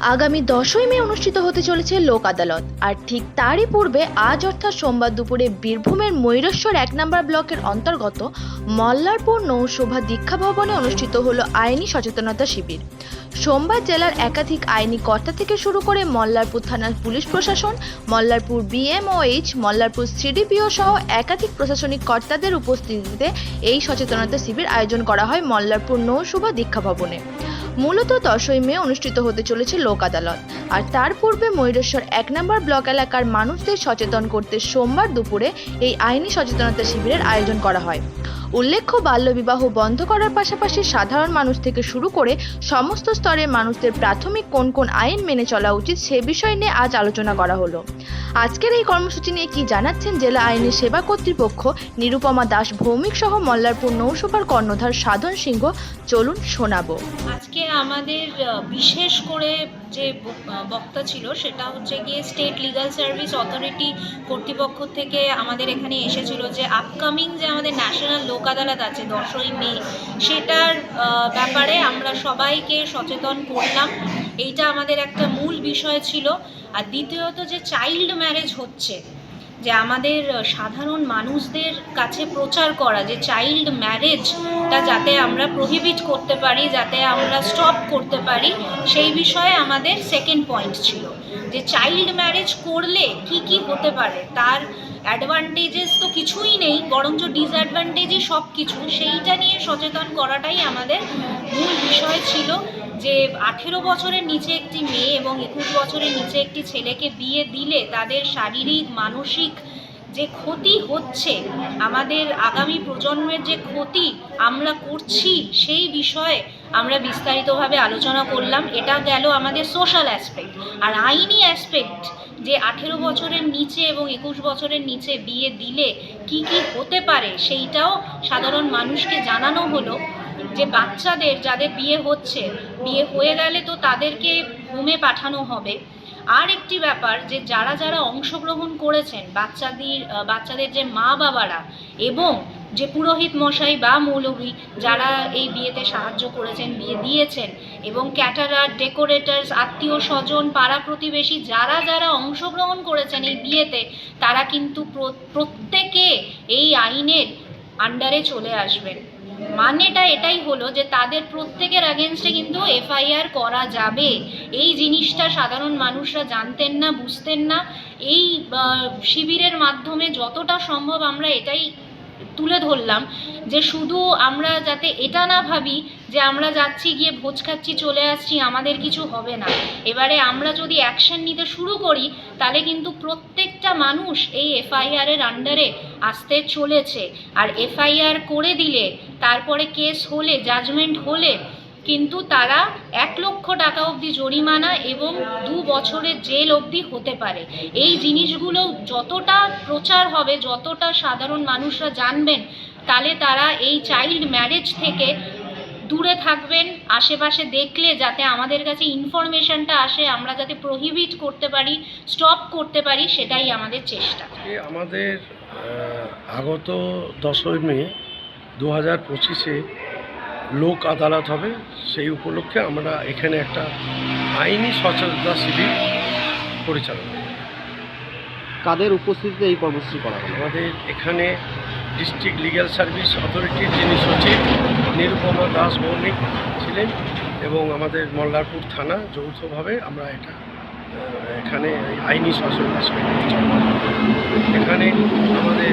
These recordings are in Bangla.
আগামী দশই মে অনুষ্ঠিত হতে চলেছে লোক আদালত। আর ঠিক তারই পূর্বে আজ অর্থাৎ সোমবার দুপুরে বীরভূমের ময়ূরেশ্বর এক নম্বর ব্লকের অন্তর্গত মল্লারপুর নৌশোভা দীক্ষা ভবনে অনুষ্ঠিত হলো আইনি সচেতনতা শিবির। সোমবার জেলার একাধিক আইনি কর্তা থেকে শুরু করে মল্লারপুর থানার পুলিশ প্রশাসন, মল্লারপুর বিএমওএইচ মল্লারপুর সিডিপিও সহ একাধিক প্রশাসনিক কর্তাদের উপস্থিতিতে এই সচেতনতা শিবির আয়োজন করা হয় মল্লারপুর নৌশোভা দীক্ষা ভবনে। মূলত দশই মে অনুষ্ঠিত হতে চলেছে লোক আদালত। আর তার পূর্বে ময়ূরেশ্বর এক নম্বর ব্লক এলাকার মানুষদের সচেতন করতে সোমবার দুপুরে এই আইনি সচেতনতা শিবিরের আয়োজন করা হয়। উল্লেখ্য, বাল্যবিবাহ বন্ধ করার পাশাপাশি সাধারণ মানুষ থেকে শুরু করে সমস্ত স্তরের মানুষদের প্রাথমিক কোন কোন আইন মেনে চলা উচিত সে বিষয় নিয়ে আজ আলোচনা করা হলো। আজকের এই কর্মসূচি নিয়ে কি জানাচ্ছেন জেলা আইনি সেবা কর্তৃপক্ষ? নিরুপমা দাস, ভৌমিক সহ মল্লারপুর নৌসভার কর্ণধার সাধন সিংহ। চলুন শোনাবো। আজকে আমাদের বিশেষ করে যে বক্তা ছিল সেটা হচ্ছে গিয়ে স্টেট লিগাল সার্ভিস অথরিটি কর্তৃপক্ষ থেকে আমাদের এখানে এসেছিল যে আপকামিং যে আমাদের ন্যাশনাল লোক আদালত আছে, দশই মে, সেটার ব্যাপারে আমরা সবাইকে সচেতন করলাম। এইটা আমাদের একটা মূল বিষয় ছিল। আর দ্বিতীয়ত যে চাইল্ড ম্যারেজ হচ্ছে যে আমাদের সাধারণ মানুষদের কাছে প্রচার করা, যে চাইল্ড ম্যারেজটা যাতে আমরা প্রহিবিট করতে পারি, যাতে আমরা স্টপ করতে পারি, সেই বিষয়ে আমাদের সেকেন্ড পয়েন্ট ছিল। যে চাইল্ড ম্যারেজ করলে কি কি হতে পারে, তার অ্যাডভান্টেজেস তো কিছুই নেই, বরঞ্চ ডিসঅ্যাডভান্টেজই সব কিছু সেইটা নিয়ে সচেতন করাটাই আমাদের মূল বিষয় ছিল। যে আঠেরো বছরের নিচে একটি মেয়ে এবং একুশ বছরের নিচে একটি ছেলেকে বিয়ে দিলে তাদের শারীরিক, মানসিক যে ক্ষতি হচ্ছে, আমাদের আগামী প্রজন্মের যে ক্ষতি আমরা করছি সেই বিষয়ে আমরা বিস্তারিতভাবে আলোচনা করলাম। এটা গেল আমাদের সোশ্যাল অ্যাসপেক্ট আর আইনি অ্যাসপেক্ট যে আঠেরো বছরের নিচে এবং একুশ বছরের নিচে বিয়ে দিলে কি কি হতে পারে সেইটাও সাধারণ মানুষকে জানানো হলো। যে বাচ্চাদের যাদের বিয়ে হচ্ছে, বিয়ে হয়ে গেলে তো তাদেরকে হোমে পাঠানো হবে। আর একটি ব্যাপার যে যারা যারা অংশগ্রহণ করেছেন, বাচ্চাদের বাচ্চাদের যে মা বাবারা এবং যে পুরোহিত মশাই বা মৌলভী যারা এই বিয়েতে সাহায্য করেছেন, বিয়ে দিয়েছেন এবং ক্যাটারার, ডেকোরেটার্স, আত্মীয় স্বজন, পাড়া প্রতিবেশী যারা যারা অংশগ্রহণ করেছেন এই বিয়েতে, তারা কিন্তু প্রত্যেকে এই আইনের আন্ডারে চলে আসবেন। মানেটা এটাই হলো যে তাদের প্রত্যেকের আগেনস্টে কিন্তু এফআইআর করা যাবে। এই জিনিসটা সাধারণ মানুষরা জানতেন না, বুঝতেন না। এই শিবিরের মাধ্যমে যতটা সম্ভব আমরা এটাই তুলে ধরলাম যে শুধু আমরা যাতে এটা না ভাবি যে আমরা যাচ্ছি, গিয়ে ভোজ খাচ্ছি, চলে আসছি, আমাদের কিছু হবে না। এবারে আমরা যদি অ্যাকশন নিতে শুরু করি, তাহলে কিন্তু প্রত্যেকটা মানুষ এই এফআইআরের আন্ডারে আসতে চলেছে। আর এফআইআর করে দিলে, তারপরে কেস হলে জাজমেন্ট হলে কিন্তু তারা এক লক্ষ টাকা অবধি জরিমানা এবং দু বছরের জেল অবধি হতে পারে। এই জিনিসগুলো যতটা প্রচার হবে, যতটা সাধারণ মানুষরা জানবেন, তাহলে তারা এই চাইল্ড ম্যারেজ থেকে দূরে থাকবেন, আশেপাশে দেখলে যাতে আমাদের কাছে ইনফরমেশনটা আসে, আমরা যাতে প্রহিবিট করতে পারি স্টপ করতে পারি, সেটাই আমাদের চেষ্টা। আমাদের আগত দশই মে দু হাজার পঁচিশে লোক আদালত হবে সেই উপলক্ষে আমরা এখানে একটা আইনি সচেতনতা শিবির পরিচালনা করি। কাদের উপস্থিতিতে এই কর্মসূচি করা হলো আমাদের এখানে ডিস্ট্রিক্ট লিগ্যাল সার্ভিস অথরিটির যিনি সচিব নিরুপমা দাস ভৌমিক ছিলেন এবং আমাদের মল্লারপুর থানা যৌথভাবে আমরা এটা এখানে আইনি সচেতনতা শিবির পরিচালনা করি। এখানে আমাদের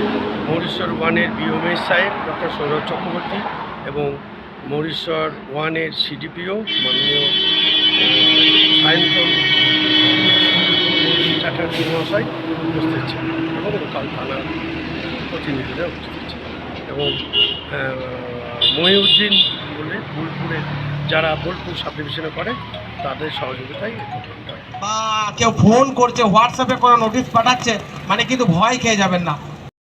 মরিশ্বর ওয়ানের বিওমেশ সাহেব ডক্টর সৌরভ চক্রবর্তী এবং মরিশ্বর ওয়ানের সিডিপিও, মাননীয় সায়ন্তন চ্যাটার্জি মহাশয় উপস্থিত ছিলেন। এবং লোকাল থানার প্রতিনিধিরা উপস্থিত ছিলেন। এবং মহিউদ্দিন বলে বোলপুরে যারা বোলপুর সাব ডিভিশনে করে তাদের সহযোগিতায় কেউ ফোন করছে, হোয়াটসঅ্যাপে কোনো নোটিশ পাঠাচ্ছে মানে কিন্তু ভয় খেয়ে যাবেন না।